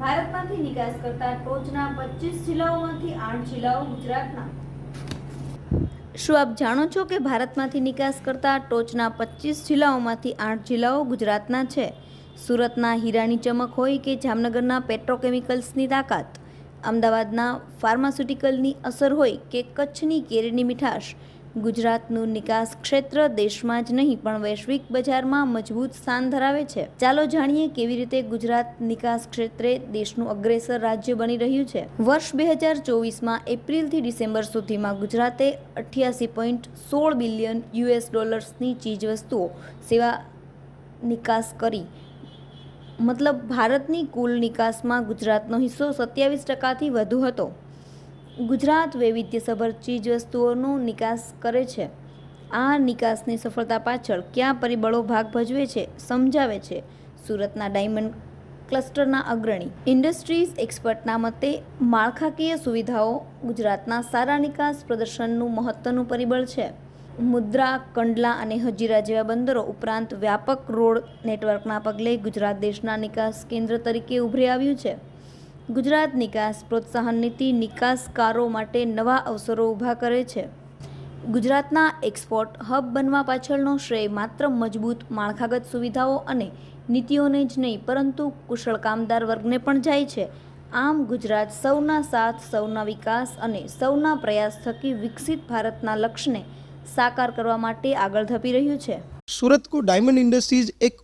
ભારતમાંથી નિકાસ કરતા ટોચના પચીસ જિલ્લાઓમાંથી આઠ જિલ્લાઓ ગુજરાતના. શું આપ જાણો છો કે ભારતમાંથી નિકાસ કરતા ટોચના પચીસ જિલ્લાઓમાંથી આઠ જિલ્લાઓ ગુજરાતના છે? સુરતના હીરાની ચમક હોય કે જામનગરના પેટ્રોકેમિકલ્સની તાકાત? અમદાવાદના ફાર્માસ્યુટિકલની અસર હોય કે કચ્છની કેરીની મીઠાશ? ગુજરાતનું નિકાસ ક્ષેત્ર દેશમાં જ નહીં, પણ વૈશ્વિક બજારમાં મજબૂત સ્થાન ધરાવે છે. ચાલો જાણીએ કેવી રીતે ગુજરાત નિકાસ ક્ષેત્રે દેશનું અગ્રેસર રાજ્ય બની રહ્યું છે. વર્ષ બે હજાર ચોવીસમાં એપ્રિલથી ડિસેમ્બર સુધીમાં ગુજરાતે અઠ્યાસી પોઈન્ટ સોળ બિલિયન યુએસ ડોલર્સની ચીજવસ્તુઓ સેવા નિકાસ કરી. મતલબ ભારતની કુલ નિકાસમાં ગુજરાતનો હિસ્સો સત્યાવીસ ટકાથી વધુ હતો. ગુજરાત વૈવિધ્યસભર ચીજવસ્તુઓનો નિકાસ કરે છે. આ નિકાસની સફળતા પાછળ કયા પરિબળો ભાગ ભજવે છે, સમજાવે છે સુરતના ડાયમંડ ક્લસ્ટરના અગ્રણી. ઇન્ડસ્ટ્રીઝ એક્સપર્ટના મતે, માળખાકીય સુવિધાઓ ગુજરાતના સારા નિકાસ પ્રદર્શનનું મહત્ત્વનું પરિબળ છે. મુદ્રા, કંડલા અને હજીરા જેવા બંદરો ઉપરાંત વ્યાપક રોડ નેટવર્કના પગલે ગુજરાત દેશના નિકાસ કેન્દ્ર તરીકે ઉભરી આવ્યું છે. ગુજરાત નિકાસ પ્રોત્સાહન નીતિ નિકાસકારો માટે નવા અવસરો ઊભા કરે છે. ગુજરાતના એક્સપોર્ટ હબ બનવા પાછળનો શ્રેય માત્ર મજબૂત, માળખાગત સુવિધાઓ અને નીતિઓને જ નહીં, પરંતુ કુશળ કામદાર વર્ગને પણ જાય છે. આમ ગુજરાત સૌના સાથ, સૌના વિકાસ અને સૌના પ્રયાસ થકી વિકસિત ભારતના લક્ષ્યને સાકાર કરવા માટે આગળ ધપી રહ્યું છે. सूरत को डायमंड इंडस्ट्रीज़ एक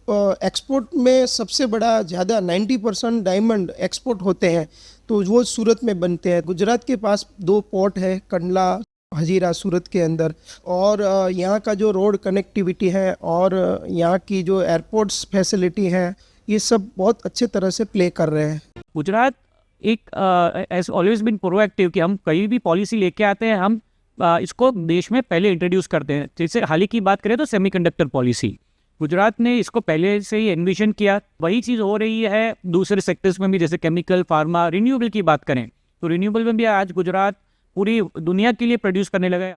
एक्सपोर्ट में सबसे बड़ा, ज़्यादा 90 परसेंट डायमंड एक्सपोर्ट होते हैं। तो वो सूरत में बनते हैं। गुजरात के पास दो पोर्ट है, कंडला, हजीरा सूरत के अंदर। और यहाँ का जो रोड कनेक्टिविटी है और यहाँ की जो एयरपोर्ट्स फैसिलिटी है, ये सब बहुत अच्छे तरह से प्ले कर रहे हैं। गुजरात एक ऑलवेज बिन प्रोएक्टिव कि हम कहीं भी पॉलिसी लेके आते हैं, हम इसको देश में पहले इंट्रोड्यूस करते हैं। जैसे हाल ही की बात करें तो सेमीकंडक्टर पॉलिसी गुजरात ने इसको पहले से ही एनविजन किया। वही चीज़ हो रही है दूसरे सेक्टर्स में भी, जैसे केमिकल फार्मा रिन्यूएबल की बात करें। तो रिन्यूएबल में भी आज गुजरात पूरी दुनिया के लिए प्रोड्यूस करने लगा है।